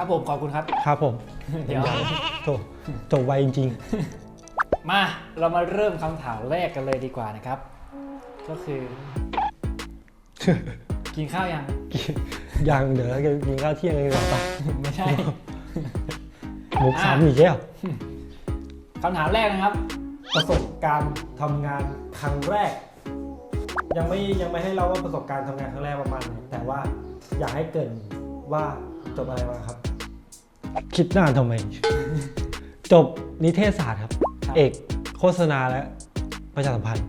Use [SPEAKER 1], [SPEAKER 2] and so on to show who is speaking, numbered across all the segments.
[SPEAKER 1] ครับผมขอบคุณครับ
[SPEAKER 2] ครับผม
[SPEAKER 1] เดี๋ยว
[SPEAKER 2] โถจบไวจริง
[SPEAKER 1] มา เรามาเริ่มคำถามแรกกันเลยดีกว่านะครับ ก็คือ กินข้าวยัง
[SPEAKER 2] ๆ ยังเดี๋ยวเราจะกินข้าวเที่ยงกันก่อนไป
[SPEAKER 1] ไม่ใช่
[SPEAKER 2] มุกสามอีกแล้ว
[SPEAKER 1] คำถามแรกนะครับ
[SPEAKER 2] ประสบการณ์ทำงานครั้งแรก ยังไม่ยังไม่ให้เราว่าประสบการณ์ทำงานครั้งแรกประมาณไหนแต่ว่าอยากให้เกรินว่าจบอะไรมาครับ คิดนานทำไม จบนิเทศศาสตร์ครับ
[SPEAKER 1] ครับ
[SPEAKER 2] เอกโฆษณาและประชาสัมพันธ์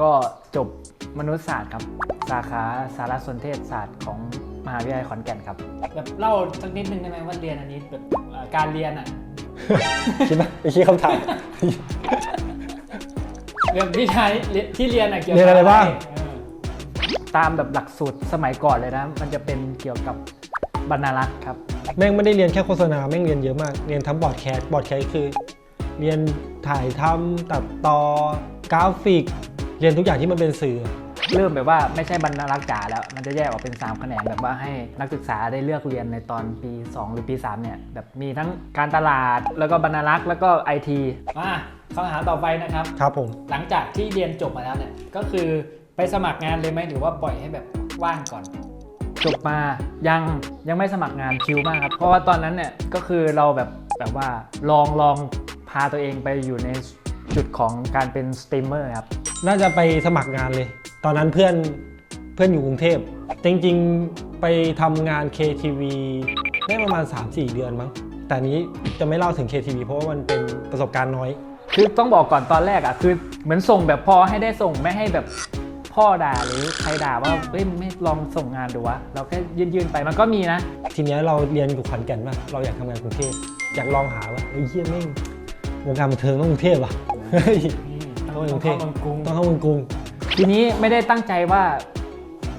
[SPEAKER 1] ก็จบมนุษยศาสตร์ครับ สาขาสารสนเทศศาสตร์ของมหาวิทยาลัยขอนแก่นครับ แบบเล่าสักนิดนึงได้ไหมว่าเรียนอันนี้แบบเอ่อการเรียนอะ
[SPEAKER 2] คิดไหมไปคิดคำถาม
[SPEAKER 1] เรื่องวิชาที่เรียนอะเกี่ยว
[SPEAKER 2] เรียนอะไรบ้าง
[SPEAKER 1] เออตามแบบหลักสูตรสมัยก่อนเลยนะ มันจะเป็นเกี่ยวกับบรรณารักษ์ครับ
[SPEAKER 2] แม่งไม่ได้เรียนแค่โฆษณาแม่งเรียนเยอะมาก เรียนทั้งบอร์ดแคสบอร์ดแคสคือ เรียนถ่ายทำตัดต่อกราฟิก เรียนทุกอย่างที่มันเป็นสื่อ
[SPEAKER 1] เริ่มแบบว่าไม่ใช่บรรณารักษ์จ๋าแล้ว มันจะแยกออกเป็น 3 แขนงแบบว่าให้นักศึกษาได้เลือกเรียนในตอนปี 2 หรือปี 3 เนี่ย แบบมีทั้งการตลาดแล้วก็บรรณารักษ์แล้วก็ไอทีมาคำถามต่อไปนะครับ
[SPEAKER 2] ครับผม
[SPEAKER 1] หลังจากที่เรียนจบมาแล้วเนี่ยก็คือไปสมัครงานเลยไหมหรือว่าปล่อยให้แบบว่างก่อน จบมายังยังไม่สมัครงานคิวมากครับ เพราะว่าตอนนั้นเนี่ยก็คือเราแบบแบบว่าลองลองพาตัวเองไปอยู่ในจุดของการเป็นสตรีมเมอร์ครับ
[SPEAKER 2] น่าจะไปสมัครงานเลย ตอนนั้นเพื่อนเพื่อนอยู่กรุงเทพจริงๆไปทำงาน KTV ได้ประมาณ 3-4 เดือนมั้ง แต่อันนี้จะไม่เล่าถึง KTV เพราะว่ามันเป็นประสบการณ์น้อย
[SPEAKER 1] คือต้องบอกก่อนตอนแรกอะคือเหมือนส่งแบบพอให้ได้ส่งไม่ให้แบบ พ่อด่าหรือใครด่าว่าเอ้ยไม่ลองส่งงานดูวะเราแค่ยื่นๆไปมันก็มีนะ
[SPEAKER 2] ทีเนี้ยเราเรียนอยู่ขอนแก่นมากเราอยากทำงานกรุงเทพอยากลองหาว่าไอ้เหี้ยแม่งวงการบันเทิงต้องกรุงเทพว่ะเฮ้ย
[SPEAKER 1] ต้
[SPEAKER 2] ต้
[SPEAKER 1] อ
[SPEAKER 2] องง
[SPEAKER 1] เข้า
[SPEAKER 2] เข้ากรุงเทพ
[SPEAKER 1] เมืองกรุง
[SPEAKER 2] ต้องเข้าเมืองกรุง
[SPEAKER 1] ทีนี้ไม่ได้ตั้งใจว่า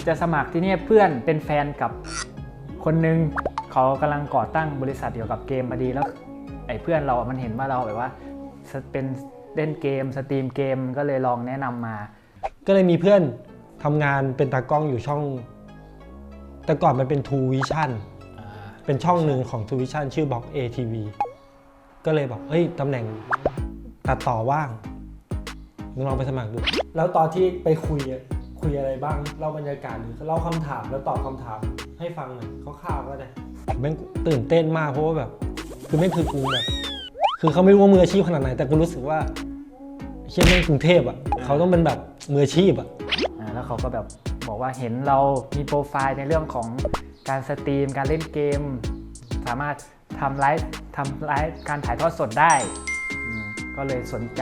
[SPEAKER 1] จะสมัครที่เนี่ยเพื่อนเป็นแฟนกับคนนึงเขากำลังก่อตั้งบริษัทเกี่ยวกับเกมพอดีแล้ว ไอ้เพื่อนเราอะมันเห็นว่าเราแบบว่าเป็นเล่นเกมสตรีมเกมก็เลยลองแนะนำมา
[SPEAKER 2] ก็เลยมีเพื่อนทำงานเป็นตากล้องอยู่ช่อง แต่ก่อนมันเป็น True Vision เป็นช่องหนึ่งของ True Vision ชื่อ Box ATV ก็เลยบอกเฮ้ยตำแหน่งตัดต่อว่างมึงลองไปสมัครดู แล้วตอนที่ไปคุยอะคุยอะไรบ้างเล่าบรรยากาศหรือเล่าคำถามแล้วตอบคำถามให้ฟังหน่อยคร่าวๆก็ได้แม่งตื่นเต้นมากเพราะว่าแบบ คือแม่งคือกูแบบ คือเขาไม่รู้ว่ามืออาชีพขนาดไหน แต่กูรู้สึกว่าเชี่ยแม่งกรุงเทพอะ เขาต้องเป็นแบบมืออาชีพอะ
[SPEAKER 1] อ่าแล้วเขาก็แบบบอกว่าเห็นเรามีโปรไฟล์ในเรื่องของการสตรีม การเล่นเกม สามารถทำไลฟ์ทำไลฟ์การถ่ายทอดสดได้อืมก็เลยสนใจ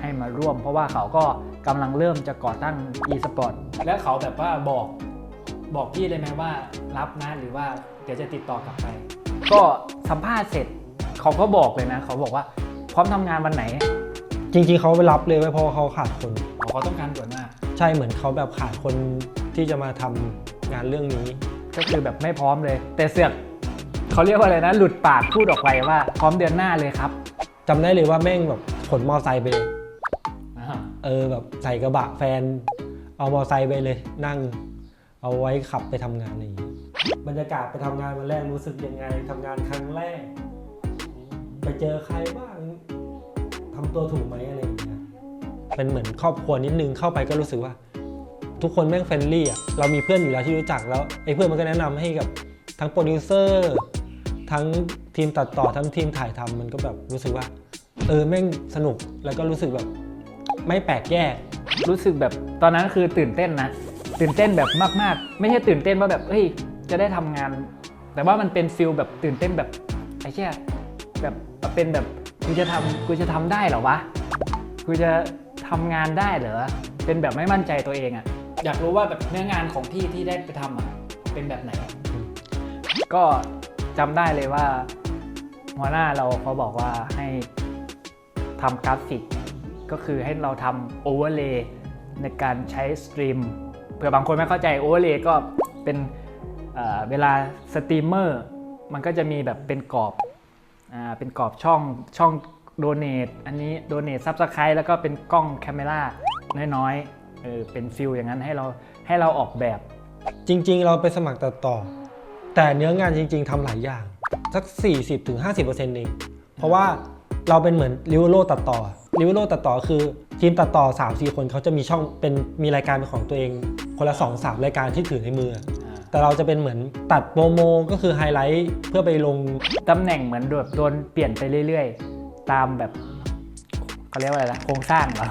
[SPEAKER 1] ให้มาร่วม เพราะว่าเขาก็กำลังเริ่มจะก่อตั้ง e-sport แล้วเขาแบบว่าบอกบอกพี่เลยไหมว่ารับนะหรือว่าเดี๋ยวจะติดต่อกลับไป ก็สัมภาษณ์เสร็จเขาก็บอกเลยนะ เขาบอกว่าพร้อมทำงานวันไหน
[SPEAKER 2] จริงๆเขาไปรับเลยไว้ยเพราะว่าเขาขาดคน
[SPEAKER 1] อ๋อเขาต้องการด่วนมาก
[SPEAKER 2] ใช่เหมือนเขาแบบขาดคนที่จะมาทำงานเรื่องนี้
[SPEAKER 1] ก็คือแบบไม่พร้อมเลย แต่เสือกเขาเรียกว่าอะไรนะ หลุดปากพูดออกไปว่า พร้อมเดือนหน้าเลยครับ
[SPEAKER 2] จำได้เลยว่าแม่งแบบขนมอไซค์ไปเลย
[SPEAKER 1] อ่า
[SPEAKER 2] เออแบบใส่กระบะแฟน เอามอไซค์ไปเลย นั่ง เอาไว้ขับไปทำงานอะไรอย่างงี้บรรยากาศไปทำงานวันแรกรู้สึกยังไงทำงานครั้งแรก ไปเจอใครบ้าง ทำตัวถูกไหมอะไรอย่างเงี้ยเป็นเหมือนครอบครัวนิดนึงเข้าไปก็รู้สึกว่า ทุกคนแม่งเฟรนลี่อะเรามีเพื่อนอยู่แล้วที่รู้จักแล้วไอ้เพื่อนมันก็แนะนำให้กับทั้งโปรดิวเซอร์ทั้งทีมตัดต่อทั้งทีมถ่ายทำมันก็แบบรู้สึกว่า เออแม่งสนุกแล้วก็รู้สึกแบบไม่แปลกแยก
[SPEAKER 1] รู้สึกแบบตอนนั้นคือตื่นเต้นนะตื่นเต้นแบบมาก ๆ ไม่ใช่ตื่นเต้นว่าแบบเฮ้ยจะได้ทำงาน แต่ว่ามันเป็นฟิลแบบตื่นเต้นแบบไอ้เชี่ยแบบเป็นแบบ กูจะทำกูจะทำได้เหรอวะ กูจะทำงานได้เหรอ เป็นแบบไม่มั่นใจตัวเองอะอยากรู้ว่าแบบเนื้องานของพี่ที่ได้ไปทำอะเป็นแบบไหน ก็จำได้เลยว่าหัวหน้าเราเขาบอกว่าให้ทำกราฟิก ก็คือให้เราทำโอเวอร์เลย์ในการใช้สตรีมเผื่อบางคนไม่เข้าใจโอเวอร์เลย์ก็เป็นเวลาสตรีมเมอร์มันก็จะมีแบบเป็นกรอบ อ่าเป็นกรอบช่องช่องโดเน a อันนี้โดเน a ซับสไครต์แล้วก็เป็นกล้องแคม e ราน้อยๆเออเป็นฟิลอย่างนั้นให้เราให้เราออกแบบ
[SPEAKER 2] จริง ๆ เราไปสมัครตัดต่อ แต่เนื้องานจริง ๆทำหลายอย่าง สัก 40-50%ถึง50%เองเพราะว่าเราเป็นเหมือนริวโรตัดต่อริวโรตัดต่อคือ ทีมตัดต่อ 3-4 คนเขาจะมีช่องเป็นมีรายการเป็นของตัวเอง คนละ 2-3 รายการที่ถือในมือ แต่เราจะเป็นเหมือนตัดโปรโมก็คือไฮไลท์เพื่อไปลง
[SPEAKER 1] ตำแหน่งเหมือนแบบโดนเปลี่ยนไปเรื่อยๆ ตามแบบเขาเรียกว่าอะไรนะโครงสร้างเหรอ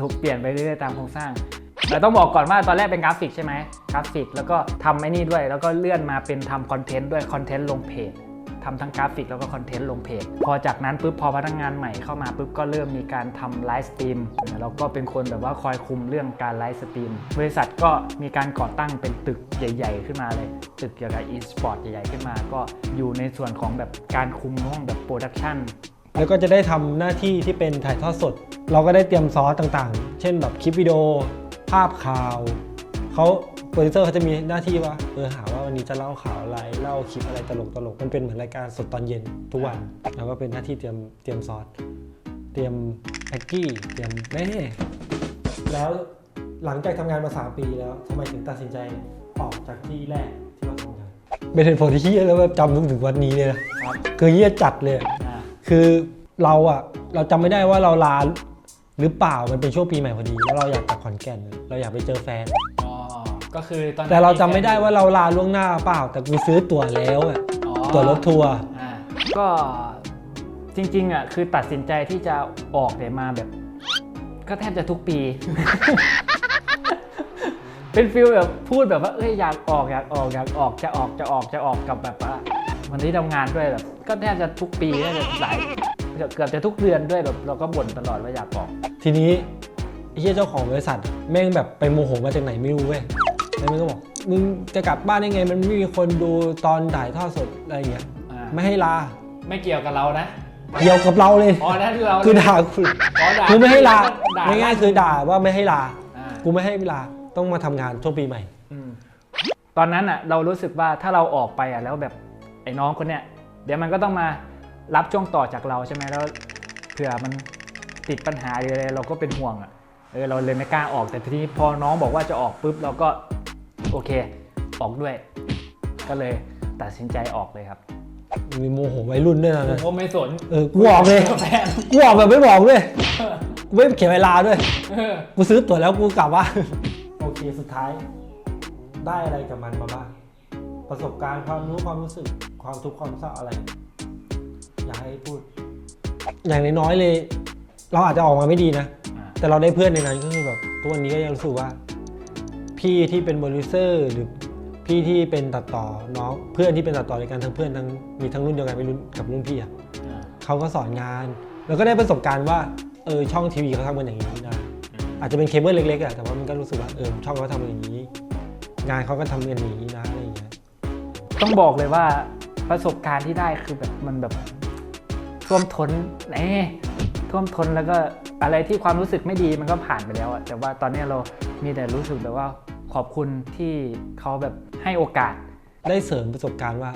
[SPEAKER 1] ถูกเปลี่ยนไปเรื่อยๆตามโครงสร้างแต่ต้องบอกก่อนว่าตอนแรกเป็นกราฟิกใช่ไหมกราฟิก แล้วก็ทำไอ้นี่ด้วย แล้วก็เลื่อนมาเป็นทำคอนเทนต์ด้วยคอนเทนต์ลงเพจ ทำทั้งกราฟิกแล้วก็คอนเทนต์ลงเพจ พอจากนั้นปุ๊บพอพนักงานใหม่เข้ามาปุ๊บก็เริ่มมีการทำไลฟ์สตรีมเราก็เป็นคนแบบว่าคอยคุมเรื่องการไลฟ์สตรีมบริษัทก็มีการก่อตั้งเป็นตึกใหญ่ ๆ ขึ้นมาเลย ตึกเกี่ยวกับ e-sport ใหญ่ๆขึ้นมา ก็อยู่ในส่วนของแบบการคุมห้องแบบโปรดักชัน
[SPEAKER 2] แล้วก็จะได้ทำหน้าที่ที่เป็นถ่ายทอดสด เราก็ได้เตรียมซอสต่างๆ เช่นแบบคลิปวิดีโอ ภาพข่าวเขา โปรดิวเซอร์เขาจะมีหน้าที่ว่าเออหาว่าวันนี้จะเล่าข่าวอะไรเล่าคลิปอะไรตลกตลกๆมันเป็นเหมือนรายการสดตอนเย็นทุกวัน แล้วก็เป็นหน้าที่เตรียมเตรียมซอสเตรียมแพ็กกี้เตรียมเน่แล้วหลังจากทำงานมา 3 ปีแล้วทำไมถึงตัดสินใจออกจากที่แรกที่ว่าทำงานเป็นเหตุผลที่เฮียแล้วแบบจำถึงวันนี้เลยนะคือเฮียจัดเลย
[SPEAKER 1] อ่า
[SPEAKER 2] คือเราอะเราจำไม่ได้ว่าเราลาหรือเปล่ามันเป็นช่วงปีใหม่พอดี แล้วเราอยากกลับขอนแก่น เราอยากไปเจอแฟน
[SPEAKER 1] อ๋อ ก็คือตอนนั้น
[SPEAKER 2] แต่เราจำไม่ได้ว่าเราลาล่วงหน้าเปล่า แต่กูซื้อตั๋วแล้วอะ
[SPEAKER 1] อ๋อ
[SPEAKER 2] ตั๋วรถทัวร์
[SPEAKER 1] อ่าก็จริงๆอะคือตัดสินใจที่จะออกเนี่ยมาแบบ ก็แทบจะทุกปี เป็นฟิลแบบพูดแบบว่าเอ้ยอยากออกอยากออกอยากออกจะออกจะออกจะออกกับแบบว่าวันที่ทำงานด้วยแบบก็แทบจะทุกปีแทบจะหลายเกือบจะทุกเดือนด้วยแบบเราก็บ่นตลอดว่าอยากออก
[SPEAKER 2] ทีนี้ไอ้เฮียเจ้าของบริษัท แม่งแบบไปโมโหมาจากไหนไม่รู้เว้ย แล้วมันก็บอกมึงจะกลับบ้านได้ไง มันไม่มีคนดูตอนถ่ายทอดสดอะไรอย่างเงี้ย
[SPEAKER 1] อ่า
[SPEAKER 2] ไม่ให้ลา
[SPEAKER 1] ไม่เกี่ยวกับเรานะ
[SPEAKER 2] เกี่ยวกับเราเลย
[SPEAKER 1] อ๋อนั่นคือเรา
[SPEAKER 2] คือด่ากู
[SPEAKER 1] อ๋อด่า
[SPEAKER 2] คือไม่ให้ลา
[SPEAKER 1] ด่า
[SPEAKER 2] ง่ายๆคือด่าว่าไม่ให้ลา
[SPEAKER 1] อ่า
[SPEAKER 2] กูไม่ให้ลาต้องมาทำงานช่วงปีใหม่
[SPEAKER 1] อืมตอนนั้นอะเรารู้สึกว่าถ้าเราออกไปอะแล้วแบบไอ้น้องคนเนี้ยเดี๋ยวมันก็ต้องมารับช่วงต่อจากเราใช่ไหมแล้วเผื่อมันติดปัญหาหรืออะไรเราก็เป็นห่วงอะเออเราเลยไม่กล้าออกแต่ทีนี้พอน้องบอกว่าจะออกปุ๊บเราก็ โอเค ออกด้วย ก็เลยตัดสินใจออกเลยครับ
[SPEAKER 2] มีโมโหวัยรุ่นด้วยนะ
[SPEAKER 1] ผมก็ไม่สน
[SPEAKER 2] เออกูออกเลย
[SPEAKER 1] แฟน
[SPEAKER 2] กูออกแบบไม่บอกด้วยกูไม่เขียนเวลาด้วย
[SPEAKER 1] เออ
[SPEAKER 2] กูซื้อตั๋วแล้วกูกลับว่าโอเคสุดท้าย ได้อะไรกับมันมาบ้าง ประสบการณ์ความรู้ความรู้สึก ความทุกข์ความเศร้าอะไร อยากให้พูด อย่างน้อยๆเลย เราอาจจะออกมาไม่ดีนะ
[SPEAKER 1] อ่า
[SPEAKER 2] แต่เราได้เพื่อนในนั้นก็คือแบบทุกวันนี้ก็ยังรู้สึกว่า พี่ที่เป็นโปรดิวเซอร์หรือพี่ที่เป็นตัดต่อน้องเพื่อนที่เป็นตัดต่อในการทั้งเพื่อนทั้งมีทั้งรุ่นเดียวกันเป็นรุ่นกับรุ่นพี่อะ
[SPEAKER 1] อ่า
[SPEAKER 2] เขาก็สอนงาน แล้วก็ได้ประสบการณ์ว่าเออช่องทีวีเขาทำกันอย่างนี้นะอาจจะเป็นเคเบิลเล็กๆอะแต่ว่ามันก็รู้สึกว่าเออช่องเขาทำกันอย่างนี้ งานเขาก็ทำกันอย่างนี้นะอะไรอย่างเงี้ย
[SPEAKER 1] ต้องบอกเลยว่าประสบการณ์ที่ได้คือแบบมันแบบท่วมท้นแหน่ท่วมท้นแล้วก็อะไรที่ความรู้สึกไม่ดีมันก็ผ่านไปแล้วอะแต่ว่าตอนนี้เรามีแต่รู้สึกแบบว่า ขอบคุณที่เขาแบบให้โอกาส
[SPEAKER 2] ได้เสริมประสบการณ์ว่า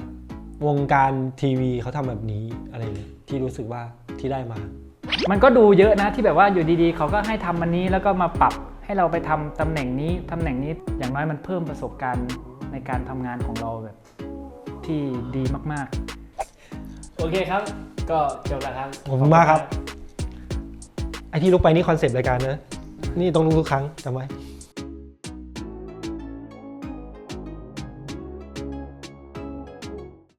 [SPEAKER 2] วงการทีวีเขาทำแบบนี้อะไรอย่างเงี้ยที่รู้สึกว่าที่ได้มา
[SPEAKER 1] มันก็ดูเยอะนะที่แบบว่าอยู่ดีๆ เขาก็ให้ทำอันนี้แล้วก็มาปรับให้เราไปทำตำแหน่งนี้ตำแหน่งนี้อย่างน้อยมันเพิ่มประสบการณ์ในการทำงานของเราแบบที่ดีมากๆ โอเคครับ ก็จบแล้วครับ
[SPEAKER 2] ขอบคุณมากครับไอที่ลุกไปนี่คอนเซปต์รายการนะนี่ต้องลุกทุกครั้งจำไว้